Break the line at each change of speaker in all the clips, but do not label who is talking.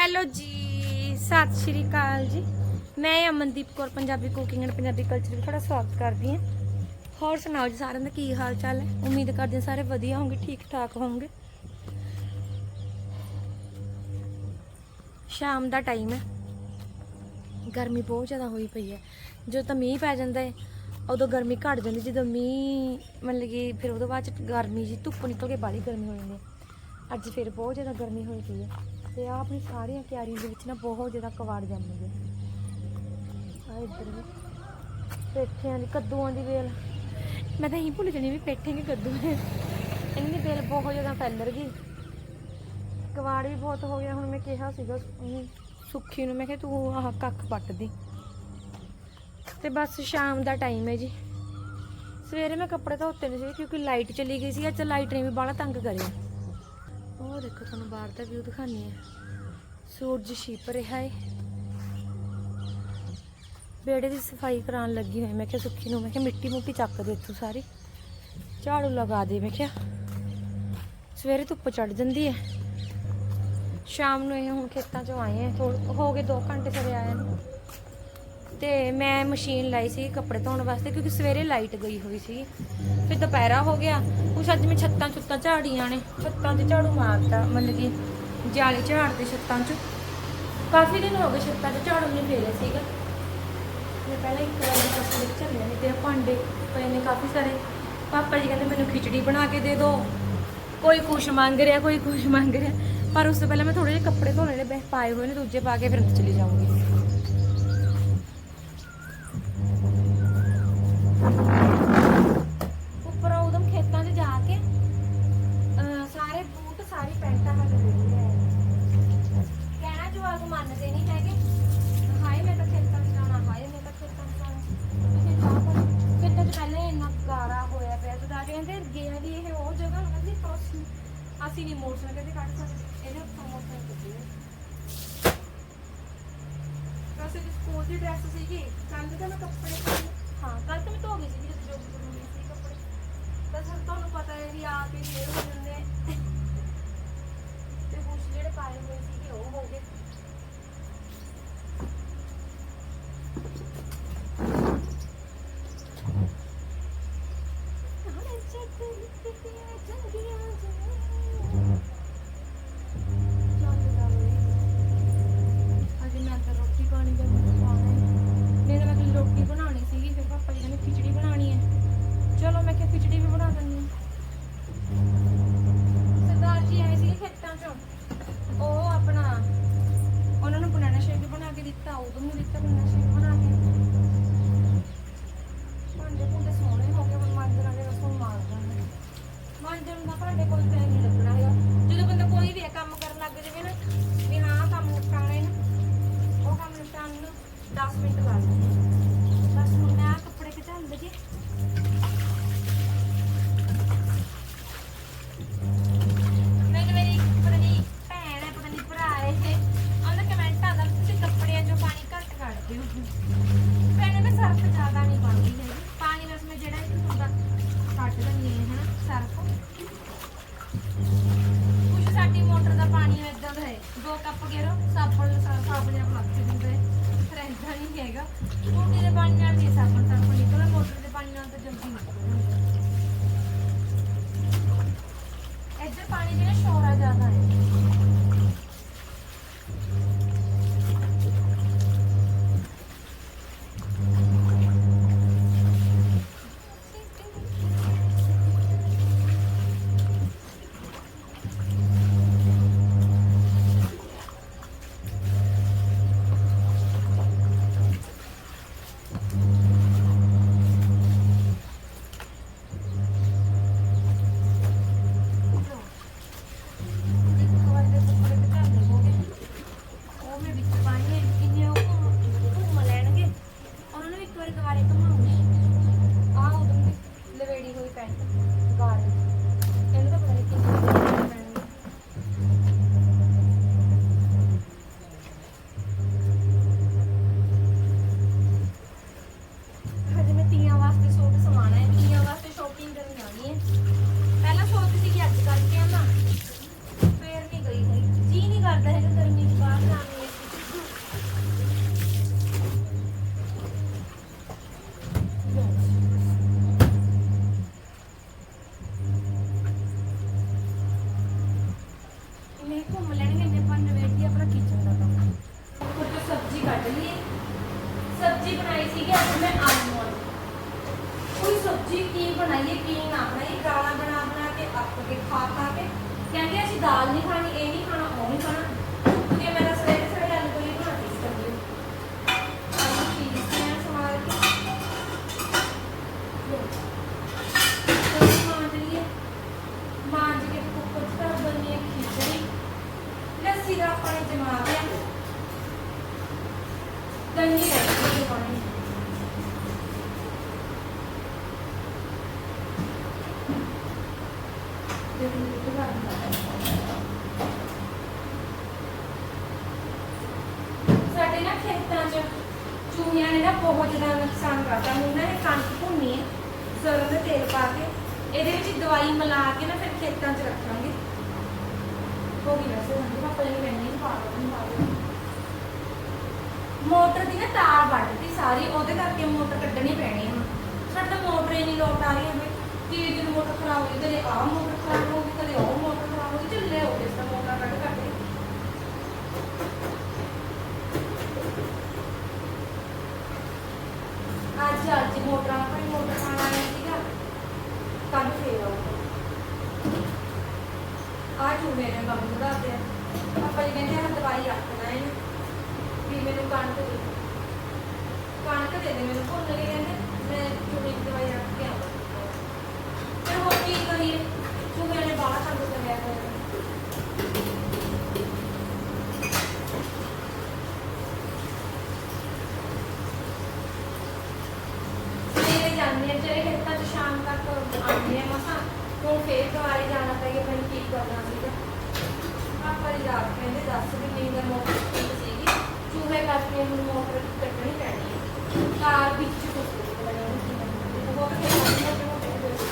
Hello ਜੀ, ਸਤਿ ਸ਼੍ਰੀ ਅਕਾਲ ਜੀ। ਮੈਂ Amandeep Kaur, Punjabi cooking and Punjabi culture ਵਿੱਚ ਤੁਹਾਡਾ ਸਵਾਗਤ ਕਰਦੀ ਹਾਂ। ਹੋਰ ਸੁਣਾਓ ਜੀ ਸਾਰਿਆਂ ਦਾ ਕੀ ਹਾਲ ਚਾਲ ਹੈ? ਉਮੀਦ ਕਰਦੇ ਹਾਂ ਸਾਰੇ ਵਧੀਆ ਹੋਣਗੇ ਠੀਕ ਠਾਕ ਹੋਣਗੇ। ਸ਼ਾਮ ਦਾ ਟਾਈਮ ਹੈ। ਗਰਮੀ ਬਹੁਤ ਜ਼ਿਆਦਾ ਹੋਈ ਪਈ ਹੈ। ਜਦੋਂ ਤਾਂ ਮੀਂਹ ਪੈ ਜਾਂਦਾ ਹੈ, ਉਦੋਂ ਗਰਮੀ ਘਟ ਜਾਂਦੀ, ਜਦੋਂ ਮੀਂਹ ਮਤਲਬ ਕਿ ਫਿਰ ਉਹਦੇ ਬਾਅਦ ਚ ਗਰਮੀ ਜੀ ਧੁੱਪ ਨਿਕਲ ਕੇ ਬਾਹਲੀ ਗਰਮੀ ਹੋ ਜਾਂਦੀ ਹੈ। ਅੱਜ ਫਿਰ ਬਹੁਤ ਜ਼ਿਆਦਾ ਗਰਮੀ ਹੋਈ ਪਈ ਹੈ। ਤੇ ਆ ਆਪਣੀ ਸਾਰੀਆਂ ਕਿਆਰੀਆਂ ਦੇ ਵਿੱਚ ਨਾ ਬਹੁਤ ਜ਼ਿਆਦਾ ਕਵਾੜ ਜੰਮ ਗਏ ਆ ਇੱਧਰ ਵੀ। ਪੇਠਿਆਂ ਦੀ, ਕੱਦੂਆਂ ਦੀ ਵੇਲ। ਮੈਂ ਤਾਂ ਇਹੀ ਭੁੱਲ ਜਣੀ ਵੀ ਪੇਠੇ ਕਿ ਕੱਦੂ ਨੇ। ਇਹਨਾਂ ਦੀ ਵੇਲ ਬਹੁਤ ਜ਼ਿਆਦਾ ਫੈਲਰ ਗਈ ਕਵਾੜ ਵੀ ਬਹੁਤ ਹੋ ਗਿਆ, ਹੁਣ ਮੈਂ ਕਿਹਾ ਸੀਗਾ ਉਹਨੂੰ ਸੁੱਖੀ ਨੂੰ, ਮੈਂ ਕਿਹਾ ਤੂੰ ਆਹ ਕੱਖ ਪੱਟ ਦੀ ਤੇ ਬਸ ਸ਼ਾਮ ਦਾ ਟਾਈਮ ਹੈ ਜੀ। ਸਵੇਰੇ ਮੈਂ ਕੱਪੜੇ ਧੋਤੇ ਨਹੀਂ ਸੀ ਕਿਉਂਕਿ ਲਾਈਟ ਚਲੀ ਗਈ ਸੀ, ਅੱਜ ਲਾਈਟ ਨੇ ਵੀ ਬਾਹਲਾ ਤੰਗ ਕਰਿਆ। ਉਹ ਦੇਖੋ ਤੁਹਾਨੂੰ ਬਾਹਰ ਦਾ ਵਿਊ ਦਿਖਾਣੀ ਹੈ। ਸੂਰਜ ਛਿਪ ਰਿਹਾ ਹੈ ਬੇੜੇ ਦੀ ਸਫ਼ਾਈ ਕਰਾਉਣ ਲੱਗੀ ਹੋਈ। ਮੈਂ ਕਿਹਾ ਸੁੱਖੀ ਨੂੰ, ਮੈਂ ਕਿਹਾ ਮਿੱਟੀ ਮੁੱਟੀ ਚੱਕ ਦੇ ਇੱਥੋਂ ਸਾਰੀ। ਝਾੜੂ ਲਗਾ ਦੇ, ਮੈਂ ਕਿਹਾ। ਸਵੇਰੇ ਧੁੱਪ ਚੜ ਜਾਂਦੀ ਹੈ ਸ਼ਾਮ ਨੂੰ ਇਹ ਹੁਣ ਖੇਤਾਂ 'ਚੋਂ ਆਏ ਆ। ਥੋੜ੍ਹ- ਹੋ ਗਏ 2 ਘੰਟੇ ਸਵੇ ਆਏ ਨੂੰ। ਤੇ ਮੈਂ ਮਸ਼ੀਨ ਲਾਈ ਸੀ ਕੱਪੜੇ ਧੋਣ ਵਾਸਤੇ ਕਿਉਂਕਿ ਸਵੇਰੇ ਲਾਈਟ ਗਈ ਹੋਈ ਸੀ। ਫਿਰ ਦੁਪਹਿਰਾ ਹੋ ਗਿਆ। ਕੁਛ ਅੱਜ ਮੈਂ ਛੱਤਾਂ ਛੁੱਤਾਂ ਝਾੜੀਆਂ ਨੇ। ਛੱਤਾਂ 'ਚ ਝਾੜੂ ਮਾਰਤਾ, ਮਤਲਬ ਕਿ ਜਾਲੇ ਝਾੜਦੇ ਛੱਤਾਂ 'ਚ। ਕਾਫੀ ਦਿਨ ਹੋ ਗਏ ਛੱਤਾਂ 'ਚ ਝਾੜੂ ਨਹੀਂ ਫੇਰਿਆ ਸੀਗਾ। ਮੈਂ ਪਹਿਲਾਂ ਇੱਕ ਵਾਰ ਫਸਲ ਵਿੱਚ ਚੱਲਿਆ ਤੇ ਭਾਂਡੇ ਪਏ ਨੇ ਕਾਫੀ ਸਾਰੇ। ਪਾਪਾ ਜੀ ਕਹਿੰਦੇ ਮੈਨੂੰ ਖਿਚੜੀ ਬਣਾ ਕੇ ਦੇ ਦਿਓ ਕੋਈ ਕੁਛ ਮੰਗ ਰਿਹਾ, ਕੋਈ ਕੁਛ ਮੰਗ ਰਿਹਾ। ਪਰ ਉਸ ਤੋਂ ਪਹਿਲਾਂ ਮੈਂ ਥੋੜੇ ਜਿਹੇ ਕੱਪੜੇ ਧੋਣੇ ਨੇ ਬੈ- ਪਾਏ ਹੋਏ ਨੇ, ਦੂਜੇ ਪਾ ਕੇ ਫਿਰ ਅੰਦਰ ਚਲੀ ਜਾਊਂਗੀ। ਉੱਪਰ ਉਦਮ ਖੇਤਾਂ 'ਚ ਜਾ ਕੇ, ਅਹ ਸਾਰੇ ਬੂਟ, ਸਾਰੀ ਪੈਂਟਾਂ ਹਟ ਗਈਆਂ ਕਹਿਣਾ ਜਵਾਕ ਮੰਨਦੇ ਨਹੀਂ ਹੈਗੇ। ਹਾਏ, ਮੈਂ ਤਾਂ ਖੇਤਾਂ 'ਚ ਜਾਣਾ, ਹਾਏ, ਮੈਂ ਤਾਂ ਖੇਤਾਂ 'ਚ ਜਾਣਾ। ਅਸੀਂ ਜਾ ਪਰ ਖੇਤਾਂ 'ਚ ਪਹਿਲਾਂ ਹੀ ਇੰਨਾ ਗਾਰਾ ਹੋਇਆ ਪਿਆ ਤੇ ਦਾ ਕਹਿੰਦੇ ਗਿਆ ਵੀ ਇਹ ਉਹ ਜਗ੍ਹਾ ਹੋਣਾ ਸੀ ਅਸੀਂ ਅਸੀਂ ਨਹੀਂ ਮੋਟਰਸਾਈਕਲ ਤੇ ਕੱਢ ਸਕਦੇ। ਇਹਦੇ ਉੱਪਰ ਮੋਟਰਸਾਈਕਲ ਕੱਢੀ ਵੈਸੇ ਜੀ ਸਕੂਲ ਦੀ ਡਰੈਸ ਸੀਗੀ। ਕੱਲ ਤਾਂ ਮੈਂ ਕੱਪੜੇ ਪਾਏ ਹਾਂ ਕੱਲ ਤਾਂ ਮੈਂ ਧੋ ਗਈ ਸੀ ਜਦੋਂ ਜੋਬ ਕਰਨ ਗਈ ਸੀ ਕੱਪੜੇ ਤਾਂ ਸਰ ਤੁਹਾਨੂੰ ਪਤਾ ਹੈ ਵੀ ਆਪ ਹੀ ਫੇਰ ਹੋ ਜਾਂਦੇ ਆ। ਤੇ ਕੁਛ ਜਿਹੜੇ ਪਾਏ ਹੋਏ ਸੀਗੇ ਉਹ ਹੋ ਗਏ ਅੱਜ ਮੈਂ ਤਾਂ ਰੋਟੀ ਪਾਣੀ ਦਾ ਪਾਣਾ ਮੇਰੇ ਮੈਂ ਕੱਲੀ ਰੋਟੀ ਬਣਾਉਣੀ ਸੀਗੀ ਫਿਰ ਪਾਪਾ ਜੀ ਨੇ ਖਿਚੜੀ ਬਣਾਉਣੀ ਹੈ ਚਲੋ ਮੈਂ ਕਿਹਾ ਖਿਚੜੀ ਵੀ ਬਣਾ ਦਿੰਦੀ ਹਾਂ ਸਰਦਾਰ ਜੀ ਆਏ ਸੀ ਖੇਤਾਂ ਚੋਂ ਉਹ ਆਪਣਾ ਉਹਨਾਂ ਨੂੰ ਬਨਾਨਾ ਸ਼ੇਕ ਬਣਾ ਕੇ ਦਿੱਤਾ ਉਦੋਂ ਨੂੰ ਦਿੱਤਾ ਬਨਾਨਾ ਸ਼ੇਕ ਬਣਾ ਕੇ ਭਾਂਡੇ ਭੁੰਡੇ ਸੋਹਣੇ ਹੋ ਗਏ ਹੁਣ ਮਾਂਜਣ ਦੇ ਰਸੋਂ ਮਾਰ ਦਾਂਗੇ ਮਾਂਜਣ ਦਾ ਭਾਂਡੇ ਕੋਈ ਟਾਈਮ ਨਹੀਂ ਲੱਗਣਾ ਹੈਗਾ ਜਦੋਂ ਬੰਦਾ ਕੋਈ ਵੀ ਇਹ ਕੰਮ ਕਰਨ ਲੱਗ ਜਾਵੇ ਨਾ ਵੀ ਹਾਂ ਕੰਮ ਨਿਪਟਾਣਾ ਹੈ ਨਾ ਉਹ ਕੰਮ ਨਿਪਟਾਉਣ ਨੂੰ 10 ਮਿੰਟ ਲੱਗ ਜਾਂਦੇ ਬਸ ਹੁਣ ਮੈਂ ਆਹ ਕੱਪੜੇ ਘਟਾਉਣ ਲੱਗੀ ਮੈਨੂੰ ਮੇਰੀ ਪਤਾ ਨਹੀਂ ਭੈਣ ਹੈ ਪਤਾ ਨਹੀਂ ਭਰਾ ਹੈ ਉਹਦਾ ਕਮੈਂਟ ਆਉਂਦਾ ਵੀ ਤੁਸੀਂ ਕੱਪੜਿਆਂ 'ਚੋਂ ਪਾਣੀ ਘੱਟ ਕੱਢਦੇ ਹੋ ਭੈਣੇ ਮੈਂ ਸਰਫ ਜ਼ਿਆਦਾ ਨਹੀਂ ਪਾਉਂਦੀ ਹੈਗੀ ਪਾਣੀ ਬਸ ਮੈਂ ਜਿਹੜਾ ਇਹ ਹੁੰਦਾ ਕੱਢ ਦਿੰਦੀ ਹਾਂ ਹਨਾ ਸਰਫ ਕੁਛ ਸਾਡੀ ਮੋਟਰ ਦਾ ਪਾਣੀ ਇਦਾਂ ਦਾ ਹੈ ਦੋ ਕੱਪ ਗੇਰੋ ਸਾਬਣ ਸਰਫ ਆਪਣੇ ਆਪ ਲੱਗ ਜਾਂਦਾ ਹੈ ਫਿਰ ਏਦਾਂ ਨਹੀਂ ਹੈਗਾ। ਟੂਟੀ ਦੇ ਪਾਣੀ ਨਾਲ ਨਹੀਂ ਸਾਬਣ ਸਬਜ਼ੀ ਕੀ ਬਣਾਈਏ, ਕੀ ਨਾ ਬਣਾਈਏ, ਦਾਲਾਂ ਬਣਾ ਬਣਾ ਕੇ ਅੱਕ ਕੇ ਖਾ ਖਾ ਕੇ। ਕਹਿੰਦੇ ਅਸੀਂ ਦਾਲ ਨਹੀਂ ਖਾਣੀ, ਇਹ ਨਹੀਂ ਖਾਣਾ, ਉਹ ਨਹੀਂ ਖਾਣਾ ਤੇ ਮੇਰਾ ਸਵੇਰੇ ਸਵੇਰੇ ਆਲੂ ਵਾਲੀ ਬਣਾਤੀ ਸੀ ਸਬਜ਼ੀ ਆਲੂ ਪੀਸ ਮੈਂ ਸਵਾਰ ਕੇ ਸਬਜ਼ੀ ਮਾਂਜ ਲਈਏ ਮਾਂਜ ਕੇ ਕੁੱਕਰ 'ਚ ਧਰ ਦਿੰਦੀ ਹਾਂ ਖਿਚੜੀ ਲੱਸੀ ਦਾ ਪਾਣੀ ਜਮਾ ਦਿਆ ਦਹੀਂ ਰੱਖ ਕੇ ਪਾਣੀ ਤੇ ਹੁਣ ਇਹ ਤੋਂ ਸਾਡੇ ਨਾ ਖੇਤਾਂ 'ਚ ਚੂਹਿਆਂ ਨੇ ਨਾ ਬਹੁਤ ਜ਼ਿਆਦਾ ਨੁਕਸਾਨ ਕਰਤਾ ਹੁਣ ਨਾ ਕਣਕ ਭੁੰਨੀ ਹੈ ਸਰੋਂ ਦਾ ਤੇਲ ਪਾ ਕੇ ਇਹਦੇ ਵਿੱਚ ਦਵਾਈ ਮਿਲਾ ਕੇ ਨਾ ਫਿਰ ਖੇਤਾਂ 'ਚ ਰੱਖਾਂਗੇ। ਹੋ ਗਈ ਵੈਸੇ ਹੁਣ ਪਾਪਾ ਨੇ ਨਹੀਂ ਪਾ ਦਿੱਤਾ ਮੋਟਰ ਦੀ ਨਾ ਤਾਰ ਵੱਢਤੀ ਸਾਰੀ, ਉਹਦੇ ਕਰਕੇ ਮੋਟਰ ਕੱਢਣੀ ਪੈਣੀ ਹੁਣ ਸਾਡੇ ਤਾਂ ਮੋਟਰ ਹੀ ਨਹੀਂ ਲੋਟ ਆ ਰਹੀ ਹੈ ਕਿ ਦਿਨ ਮੋਟਰ ਖਰਾਬ ਹੋਈ ਕਦੇ ਆਹ ਮੋਟਰ ਖਰਾਬ ਹੋ ਗਈ ਕਦੇ ਉਹ ਮੋਟਰ ਖਰਾਬ ਹੋ ਗਈ ਝੱਲੇ ਹੋ ਗਏ ਇਸ ਤਰ੍ਹਾਂ ਮੋਟਰ ਕੱਢ ਕੱਢ ਕੇ ਅੱਜ ਮੋਟਰਾਂ ਆਪਣੀ ਮੋਟਰ ਖਾਣ ਆਇਆ ਸੀਗਾ ਕੱਲ ਫੇਰ ਆਊਗਾ ਆ ਚੂਹੇ ਨੇ ਕੰਮ ਵਧਾਤੇ ਪਾਪਾ ਜੀ ਕਹਿੰਦੇ ਆ ਦਵਾਈ ਰੱਖਣਾ ਇਹਨੂੰ। ਵੀ ਮੈਨੂੰ ਕਣਕ ਦੇ ਕਣਕ ਦੇ ਦੇ, ਮੈਨੂੰ ਭੁੱਲ ਗਏ ਕਹਿੰਦੇ, ਮੈਂ ਚੂਹੇ ਦੀ ਦਵਾਈ ਰੱਖ ਕੇ ਆਵਾਂ। ਫਿਰ ਹੋਰ ਕੀ ਕਰੀਏ? ਚੂਹੇ ਨੇ ਬਾਹਰ ਸਾਨੂੰ ਕਰਿਆ ਹੋਇਆ ਸਵੇਰੇ ਜਾਂਦੇ ਆ ਜਿਹੜੇ ਖੇਤਾਂ 'ਚ ਸ਼ਾਮ ਤੱਕ ਆਉਂਦੇ ਆ ਮਸਾਂ, ਹੁਣ ਫੇਰ ਦੁਬਾਰੇ ਜਾਣਾ ਪੈ ਗਿਆ ਮੈਨੂੰ ਕੀ ਕਰਨਾ ਸੀਗਾ? ਪਾਪਾ ਜੀ ਰਾਤ ਕਹਿੰਦੇ ਦੱਸ ਵੀ ਨਹੀਂ ਦਾ ਮੋਟਰ ਠੀਕ ਸੀਗੀ। ਚੂਹੇ ਕਰਕੇ ਹੁਣ ਮੋਟਰ ਕੱਢਣੀ ਪੈਣੀ ਹੈ ਕਾਰ ਵਿੱਚ ਕੁਝ ਬਹੁਤ ਖੇਤਾਂ 'ਚ ਮੋਟੇ ਮੋਟੇ ਹੋਏ ਸੀ।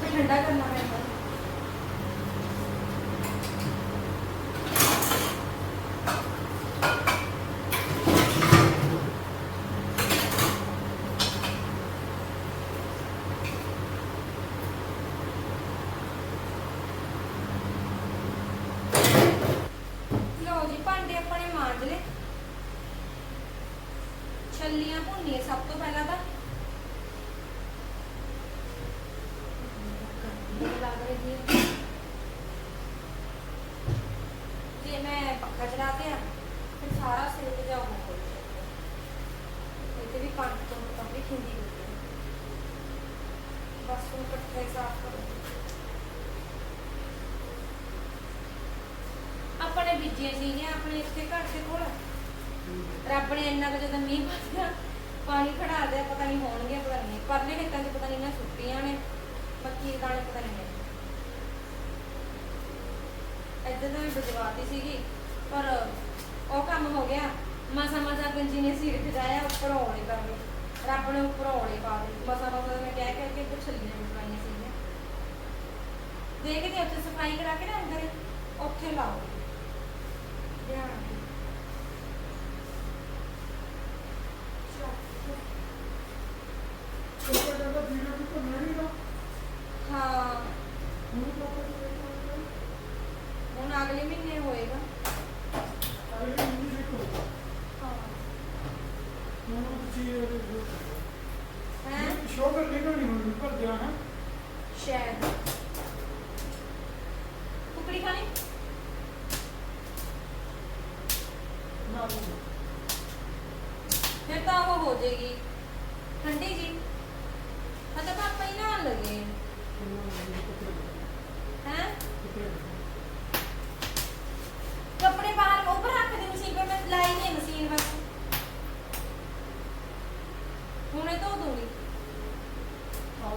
ਫਿਰ ਠੰਡਾ ਕਰਨਾ ਪੈਂਦਾ ਲਓ ਜੀ ਭਾਂਡੇ ਆਪਣੇ ਮਾਂਜ ਲਏ ਛੱਲੀਆਂ ਭੁੰਨੀਆਂ, ਸਭ ਤੋਂ ਪਹਿਲਾਂ ਤਾਂ ਲੱਗ ਰਹੀ ਹੈ ਜੇ ਮੈਂ ਪੱਖਾ ਚਲਾ ਦਿਆਂ ਫਿਰ ਸਾਰਾ ਸਿਰ ਜਾ ਹੋ ਵੀ ਪੰਜ ਤੋਂ ਕਾਫੀ ਖਿੰਦੀ ਹੋਈ ਹੈ। ਬਸ ਉਹ ਇਕੱਠੇ ਸਾਫ਼ ਕਰੋ। ਆਪਣੇ ਬੀਜੀਆਂ ਸੀਗੇ ਆਪਣੇ ਇੱਥੇ ਘਰ ਦੇ ਕੋਲ। ਰੱਬ ਨੇ ਇੰਨਾ ਕੁ ਜਦੋਂ ਮੀਂਹ ਪਾ ਪਾਣੀ ਖੜਾ ਦਿਆ, ਪਤਾ ਨਹੀਂ ਹੋਣਗੇ, ਪਤਾ ਨਹੀਂ, ਪਰਲੇ ਖੇਤਾਂ 'ਚ ਪਤਾ ਨਹੀਂ ਨਾ ਸੁੱਟੀਆਂ ਨੇ, ਮੱਕੀ ਦੇ ਦਾਣੇ ਪਤਾ ਨਹੀਂ ਇੱਧਰ ਤਾਂ ਮੈਂ ਬਜਵਾਤੀ ਸੀਗੀ, ਪਰ ਉਹ ਕੰਮ ਹੋ ਗਿਆ। ਮਸਾ ਮਸਾ ਗੰਜੀ ਨੇ ਸਿਰ ਖਜਾਇਆ ਉੱਪਰ ਔਲੇ ਕਰ ਰੱਬ ਨੇ ਉੱਪਰ ਔਲੇ ਪਾ ਦੇ ਮਸਾ ਮਸਾ ਮੈਂ ਕਹਿ ਕਹਿ ਕੇ ਕੁਛ ਛੱਲੀਆਂ ਵੀ ਸੀਗੀਆਂ। ਦੇਖਦੇ ਉੱਥੇ ਸਫ਼ਾਈ ਕਰਾ ਕੇ ਨਾ ਅੰਦਰ, ਉੱਥੇ ਲਾਓ। ਧਿਆਨ ਨਾਲ।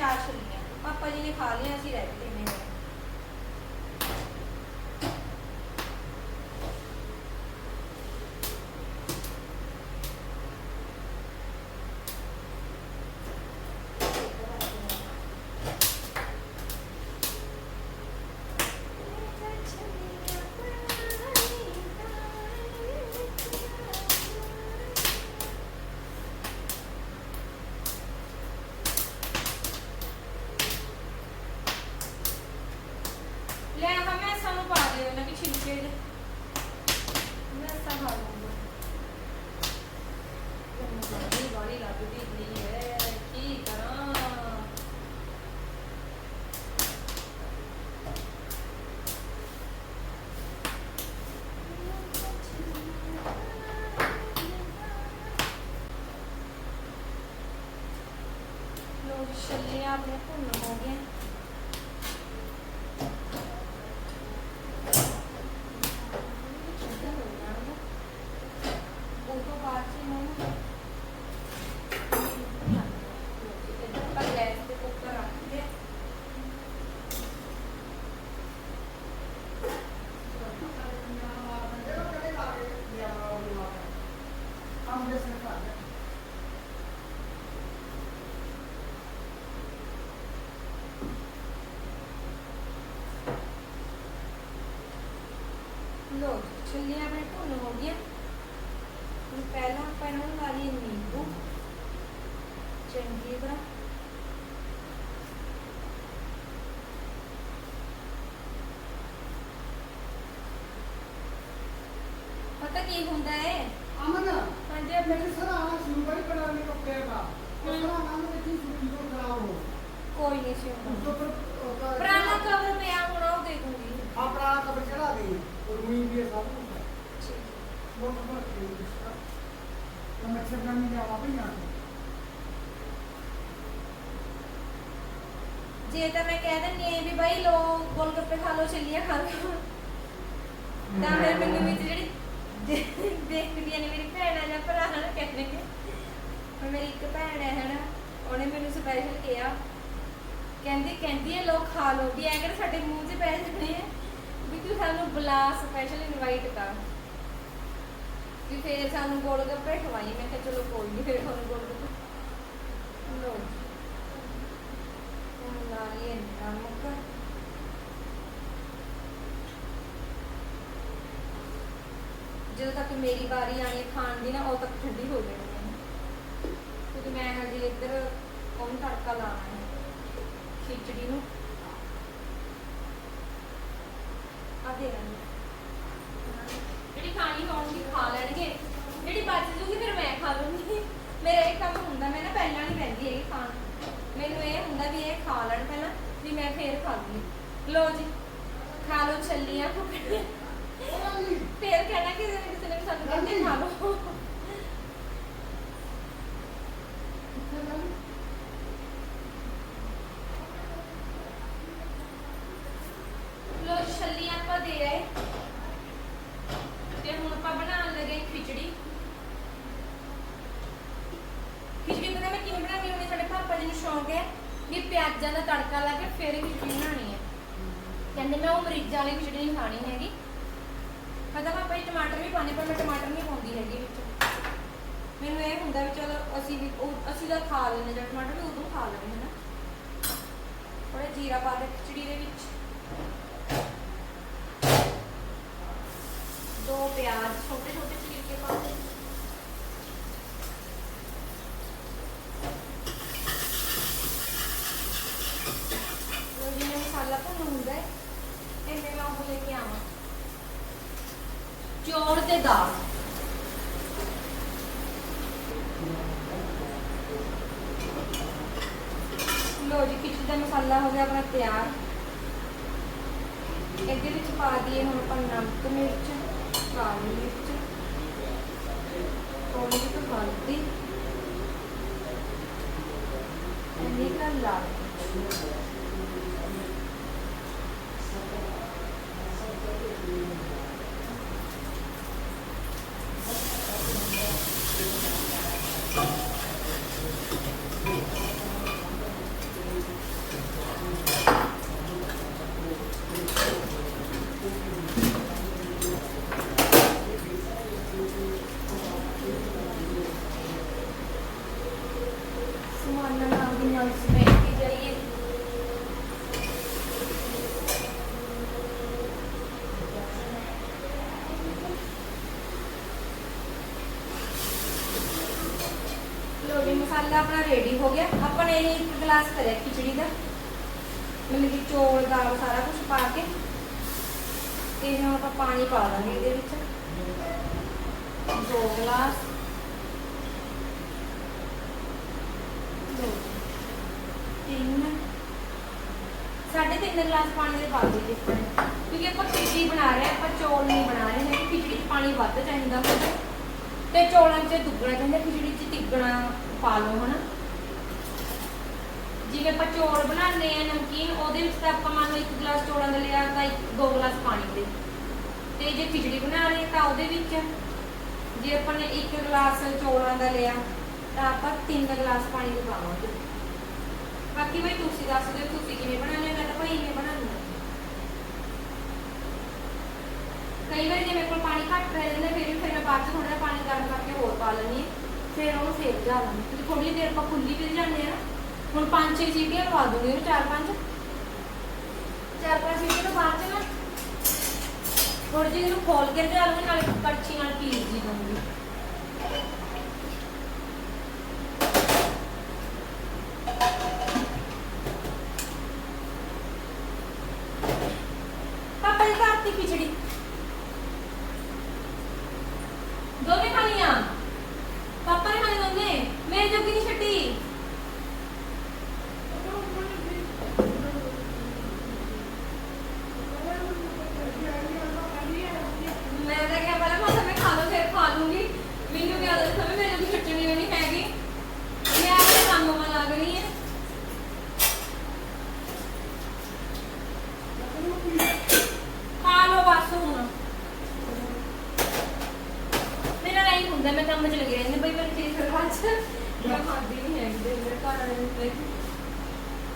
ਚਾਰ ਛੁੱਲੀਆਂ। ਪਾਪਾ ਜੀ ਨੇ ਖਾ ਲਿਆ ਅਸੀਂ ਰਹਿ ਗਏ ਨੇ ਲੈਣਾ ਮੈਂ ਸਾਨੂੰ ਪਾ ਦਿਓ ਨਾ ਕਿ ਛਿਲਕੇ ਦੇ ਮੈਂ ਸਾ ਖਾ ਲੂੰਗਾ ਬੜੀ ਬੜੀ ਲੱਗਦੀ ਨਹੀਂ ਹੈ ਕੀ ਕਰਾਂ ਲੋ ਛੱਲੇ ਆਪਣੇ ਭੁੰਨ ਹੋ ਗਏ ਉਹ ਤੋਂ ਬਾਅਦ ਚ ਇਹਨਾਂ ਨੂੰ ਪਰ ਗੈਸ ਤੇ ਕੁੱਕਰ ਰੱਖ ਕੇ
ਹਮ ਦੇ ਸਰਕਾਰ
ਲੋ ਛੱਲੀਆਂ ਆਪਣੇ ਭੁੰਨ ਹੋ ਗਈਆਂ ਹੁਣ ਪਹਿਲਾਂ ਆਪਾਂ ਇਹਨਾਂ ਨੂੰ ਲਾ ਲਈਏ ਨਿੰਬੂ। ਚੰਗੀ ਤਰ੍ਹਾਂ। ਪਤਾ ਕੀ ਹੁੰਦਾ ਹੈ?
ਅਮਨ
ਹਾਂਜੀ।
ਮੇਰੇ ਸਰਾ ਸ਼ੁਰੂ ਬੜੀ ਬਣਾ ਨੇ ਕੱਪੜੇ ਦਾ ਉਸ ਦਾ ਨਾਮ ਨੇ ਕੀ ਸ਼ੁਰੂ ਤੋਂ ਖਰਾਬ ਹੋ
ਕੋਈ ਨਹੀਂ ਸੀ
ਉਸ ਤੋਂ ਪਰ
ਪੁਰਾਣਾ ਕਵਰ ਪਿਆ ਹੁਣ ਉਹ ਦੇ ਦੂੰਗੀ
ਆਪਣਾ ਕਬਰ ਚੜਾ ਦੇ। ਰੂਈ ਵੀ ਸਭ
ਜੇ ਤਾਂ ਮੈਂ ਕਹਿ ਦਿੰਦੀ ਆ ਵੀ ਬਾਈ ਲੋ ਗੋਲ ਗੱਪੇ ਖਾ ਲੋ ਚੱਲੀਏ ਖਾ ਲੋ ਤਾਂ ਫਿਰ ਮੈਨੂੰ ਵਿੱਚ ਜਿਹੜੀ ਦੇਖਦੀਆਂ ਨੇ ਮੇਰੀ ਭੈਣਾਂ ਜਾਂ ਭਰਾ ਹਨ ਕਹਿਣਗੇ ਹੁਣ ਮੇਰੀ ਇੱਕ ਭੈਣ ਹੈ ਹਨਾ। ਉਹਨੇ ਮੈਨੂੰ ਸਪੈਸ਼ਲ ਕਿਹਾ। ਕਹਿੰਦੀ ਕਹਿੰਦੀ ਹੈ ਲੋਕ ਖਾ ਲੋ ਵੀ ਐ ਕਰ ਸਾਡੇ ਮੂੰਹ 'ਚ ਪੈ ਜਾਣੇ ਆ। ਵੀ ਤੂੰ ਸਾਨੂੰ ਬੁਲਾ ਸਪੈਸ਼ਲ ਇਨਵਾਈਟ ਕਰ। ਵੀ ਫੇਰ ਸਾਨੂੰ ਗੋਲ ਗੱਪੇ ਖਵਾਈ ਮੈਂ ਕਿਹਾ ਚਲੋ ਕੋਈ ਨਹੀਂ ਫੇਰ ਤੁਹਾਨੂੰ ਗੋਲ ਗੱਪੇ। ਲੋ ਹੁਣ ਲਾ ਨਮਕ ਜਦੋਂ ਤੱਕ ਮੇਰੀ ਵਾਰੀ ਆਣੀ ਖਾਣ ਦੀ ਨਾ, ਉਦੋਂ ਤੱਕ ਠੰਡੀ ਹੋ ਜਾਣੀ ਹੈ। ਕਿਉਂਕਿ ਮੈਂ ਹਜੇ ਇੱਧਰ ਉਹਨੂੰ ਤੜਕਾ ਲਾਉਣਾ ਹੈ ਖਿਚੜੀ ਨੂੰ ਆ ਦੇ ਰਾਂ ਜਿਹੜੀ ਖਾਣੀ ਹੋਊਗੀ ਖਾ ਲੈਣਗੇ ਜਿਹੜੀ ਬਚ ਜੂਗੀ ਫਿਰ ਮੈਂ ਖਾ ਲੂੰਗੀ ਮੇਰਾ ਇਹ ਕੰਮ ਹੁੰਦਾ ਮੈਂ ਨਾ ਪਹਿਲਾਂ ਨਹੀਂ ਬੈਂਦੀ ਇਹ ਖਾਣ ਮੈਨੂੰ ਇਹ ਹੁੰਦਾ ਵੀ ਇਹ ਖਾ ਲੈਣ ਪਹਿਲਾਂ ਵੀ ਮੈਂ ਫੇਰ ਖਾ ਲੂੰਗੀ ਲੋ ਜੀ, ਖਾ ਲੋ ਛੱਲੀਆਂ ਫੁੱਕੜੀਆਂ ਫੇਰ ਕਹਿਣਾ ਕਿ ਕਿਸੇ ਨੇ ਸਾਨੂੰ ਕਹਿੰਦੇ ਖਾ ਲੋ ਲੋ ਛੱਲੀਆਂ ਆਪਾਂ ਦੇ ਆਏ। ਤੇ ਹੁਣ ਆਪਾਂ ਬਣਾਉਣ ਲੱਗੇ ਖਿਚੜੀ। ਖਿਚੜੀ ਪਤਾ ਮੈਂ ਕਿਵੇਂ ਬਣਾਉਣੀ ਹੁੰਦੀ ਸਾਡੇ ਪਾਪਾ ਜੀ ਨੂੰ ਸ਼ੌਂਕ ਹੈ ਵੀ ਪਿਆਜ਼ਾਂ ਦਾ ਤੜਕਾ ਲਾ ਕੇ ਫਿਰ ਖਿਚੜੀ ਬਣਾਉਣੀ ਕਹਿੰਦੇ ਮੈਂ ਉਹ ਮਰੀਜ਼ਾਂ ਵਾਲੀ ਖਿਚੜੀ ਨਹੀਂ ਖਾਣੀ ਹੈਗੀ। ਪਤਾ ਪਾਪਾ ਜੀ ਟਮਾਟਰ ਵੀ ਪਾਣੇ ਪਰ ਮੈਂ ਟਮਾਟਰ ਨਹੀਂ ਪਾਉਂਦੀ ਹੈਗੀ ਵਿੱਚ। ਮੈਨੂੰ ਇਹ ਹੁੰਦਾ ਵੀ ਚਲੋ ਅਸੀਂ ਵੀ ਉਹ, ਅਸੀਂ ਤਾਂ ਖਾ ਲੈਂਦੇ ਜਦ ਟਮਾਟਰ ਵੀ ਉਦੋਂ ਖਾ ਲੈਂਦੇ ਹਨਾ। ਥੋੜਾ ਜੀਰਾ ਪਾ ਦੇ ਖਿਚੜੀ ਦੇ ਵਿੱਚ। ਦੋ ਪਿਆਜ਼ ਛੋਟੇ ਛੋਟੇ ਚੀਰ ਕੇ ਪਾ ਦੇ ਲੋ ਜਿਵੇਂ ਮਸਾਲਾ ਭੁੰਨ ਹੁੰਦਾ ਹੈ ਇੰਨੇ ਮੈਂ ਉਹ ਲੈ ਕੇ ਆਵਾਂ ਚੌਲ ਤੇ ਦਾਲ ਲੋ ਜੀ ਖਿਚੜੀ ਦਾ ਮਸਾਲਾ ਹੋ ਗਿਆ ਆਪਣਾ ਤਿਆਰ। ਇਹਦੇ ਵਿੱਚ ਪਾ ਦਈਏ ਹੁਣ ਆਪਾਂ ਨਮਕ, ਮਿਰਚ, ਕਾਲੀ ਮਿਰਚ। ਥੋੜੀ ਜਿਹੀ ਹਲਦੀ। ਇੰਨੀ ਕੁ ਲਾਲ ਮਿਰਚ। ਸਮਾਨ ਨਾਲ ਦੀ ਨਾਲ ਸਮੇਟ ਕੇ ਜਾਈਏ ਲੋ ਮਸਾਲਾ ਆਪਣਾ ਰੈਡੀ ਹੋ ਗਿਆ। ਆਪਾਂ ਨੇ ਇਹ ਇੱਕ ਗਲਾਸ ਕਰਿਆ ਖਿਚੜੀ ਦਾ। ਮਤਲਬ ਕਿ ਚੌਲ, ਦਾਲ ਸਾਰਾ ਕੁਝ ਪਾ ਕੇ। ਤੇ ਹੁਣ ਆਪਾਂ ਪਾਣੀ ਪਾ ਦਾਂਗੇ ਇਹਦੇ ਵਿੱਚ। ਦੋ ਗਲਾਸ। ਦੋ ਤਿੰਨ। ਸਾਢੇ ਤਿੰਨ ਗਲਾਸ ਪਾਣੀ ਦੇ ਪਾ ਦਿਓ ਜੀ ਕਿਉਂਕਿ ਆਪਾਂ ਖਿਚੜੀ ਬਣਾ ਰਹੇ ਆਪਾਂ ਚੌਲ ਨਹੀਂ ਬਣਾ ਰਹੇ ਹਾਂ ਖਿਚੜੀ 'ਚ ਪਾਣੀ ਵੱਧ ਚਾਹੀਦਾ ਹੁੰਦਾ। ਤੇ ਚੌਲਾਂ 'ਚ ਦੁੱਗਣਾ ਚਾਹੀਦਾ, ਖਿਚੜੀ 'ਚ ਤਿੱਗਣਾ। ਪਾ ਲਓ ਹਨਾ। ਜਿਵੇਂ ਆਪਾਂ ਚੌਲ ਬਣਾਉਂਦੇ ਆ ਨਮਕੀਨ, ਉਹਦੇ ਵਿੱਚ ਤਾਂ ਆਪਾਂ ਮੰਨ ਲਓ ਇੱਕ ਗਲਾਸ ਚੌਲਾਂ ਦਾ ਲਿਆ ਤਾਂ ਇੱਕ, ਦੋ ਗਲਾਸ ਪਾਣੀ ਦੇ। ਤੇ ਜੇ ਖਿਚੜੀ ਬਣਾ ਰਹੇ ਤਾਂ ਉਹਦੇ ਵਿੱਚ, ਜੇ ਆਪਾਂ ਨੇ ਇੱਕ ਗਲਾਸ ਚੌਲਾਂ ਦਾ ਲਿਆ, ਤਾਂ ਆਪਾਂ ਤਿੰਨ ਗਲਾਸ ਪਾਣੀ ਦੇ ਪਾਵਾਂਗੇ। ਬਾਕੀ ਬਈ ਤੁਸੀਂ ਦੱਸ ਦਿਓ, ਤੁਸੀਂ ਕਿਵੇਂ ਬਣਾਉਣੇ ਮੈਂ ਤਾਂ ਭਾਈ ਇਵੇਂ ਬਣਾਉਂਦੀ ਕਈ ਵਾਰ ਜੇ ਮੇਰੇ ਕੋਲ ਪਾਣੀ ਘੱਟ ਰਹਿ ਜਾਂਦਾ, ਫਿਰ ਵੀ ਫਿਰ ਮੈਂ ਬਾਅਦ ਚ ਥੋੜਾ ਜਿਹਾ ਪਾਣੀ ਗਰਮ ਕਰਕੇ ਹੋਰ ਪਾ ਲੈਣੀ ਹਾਂ। ਫਿਰ ਉਹਨੂੰ ਫੇਰ ਜਾ ਲਾਂਗੀ। ਥੋੜੀ ਜਿਹੀ ਦੇਰ ਆਪਾਂ ਖੁੱਲੀ ਫਿਰ ਜਾਂਦੇ ਆ। ਹੁਣ ਪੰਜ ਛੇ ਸੀਟੀਆਂ ਲਵਾ ਦੂੰਗੀ ਉਹਨੂੰ ਚਾਰ ਪੰਜ। ਚਾਰ ਪੰਜ ਸੀਟੀਆਂ ਤੋਂ ਬਾਅਦ ਚ ਨਾ ਥੋੜੀ ਜਿਹੀ ਇਹਨੂੰ ਖੋਲ ਕੇ ਰਜਾ ਲਵਾਂਗੀ ਨਾਲੇ ਕੜਛੀ ਨਾਲ ਪੀਸ ਜੀ ਦੂੰਗੀ ਪਾਪਾ ਦੀ ਘਰ ਦੀ ਖਿਚੜੀ ਦੋਨੇ ਖਾਣੀਆਂ ਪਾਪਾ ਨੇ ਖਾਣੀ ਦੋਨੇ ਮੇਰੇ ਜੋਗੀ ਨਹੀਂ ਛੱਡੀ ਮੈਂ ਤਾਂ ਕਿਹਾ ਪਹਿਲਾਂ ਮੈਂ ਤਾਂ ਮੈਂ ਖਾ ਲਓ ਫਿਰ ਖਾ ਲੂੰਗੀ ਮੈਨੂੰ ਕੀ ਆਦਤ ਸਮੇਂ ਮੇਰੇ ਜੋਗੀ ਛੱਡਣੀ ਵੀ ਨਹੀਂ ਹੈਗੀ ਮੈਂ ਆਪਣੇ ਕੰਮ ਮਾ ਲੱਗ ਰਹੀ ਹੈ ਖਾ ਲਓ ਬਸ ਹੁਣ ਮੇਰਾ ਨਹੀਂ ਹੁੰਦਾ ਮੈਂ ਕੰਮ 'ਚ ਲੱਗੀ ਰਹਿੰਦੀ ਬਈ ਮੇਰੀ ਚੀਜ਼ ਫਿਰ ਬਾਅਦ 'ਚ ਮੈਂ ਖਾਂਦੀ ਨਹੀਂ ਹੈਗੀ ਤੇ ਮੇਰੇ ਘਰ ਵਾਲੇ ਨੂੰ ਤੇ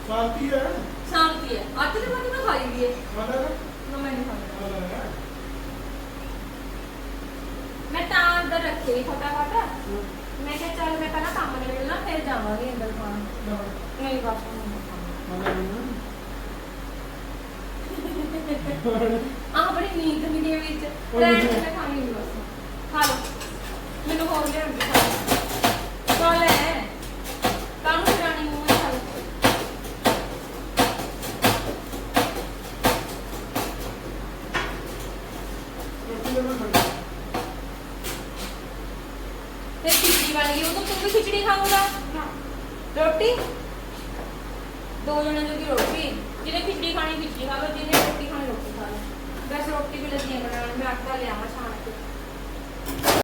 ਸ਼ਾਂਤੀ ਹੈ
ਸ਼ਾਂਤੀ ਹੈ ਅੱਜ ਦੇ ਬਾਅਦ ਮੈਂ ਖਾਈ ਦੀ ਹੈ
ਮਦਰ
ਨਾ ਮੈਂ ਨਹੀਂ ਖਾਂਦਾ
ਮਦਰ
ਮੈਂ ਤਾਂ ਅੰਦਰ ਰੱਖੀ ਫਟਾਫਟ ਮੈਂ ਕਿਹਾ ਚੱਲ ਮੈਂ ਪਹਿਲਾਂ ਕੰਮ ਨਿਬੜ ਲਾਂ ਫਿਰ ਜਾਵਾਂਗੇ ਅੰਦਰ ਖਾਣ ਨਹੀਂ ਬਸ ਹੁਣ ਨਹੀਂ ਖਾਣਾ ਆਹ ਬੜੀ ਨੀਂਦ ਮਿਲੀ ਹੈ ਵਿੱਚ। ਰਹਿਣ। ਦੇ ਖਾਣੀ ਬਸ। ਖਾ ਲਓ। ਮੈਨੂੰ ਹੋਰ ਲਿਆ ਕੇ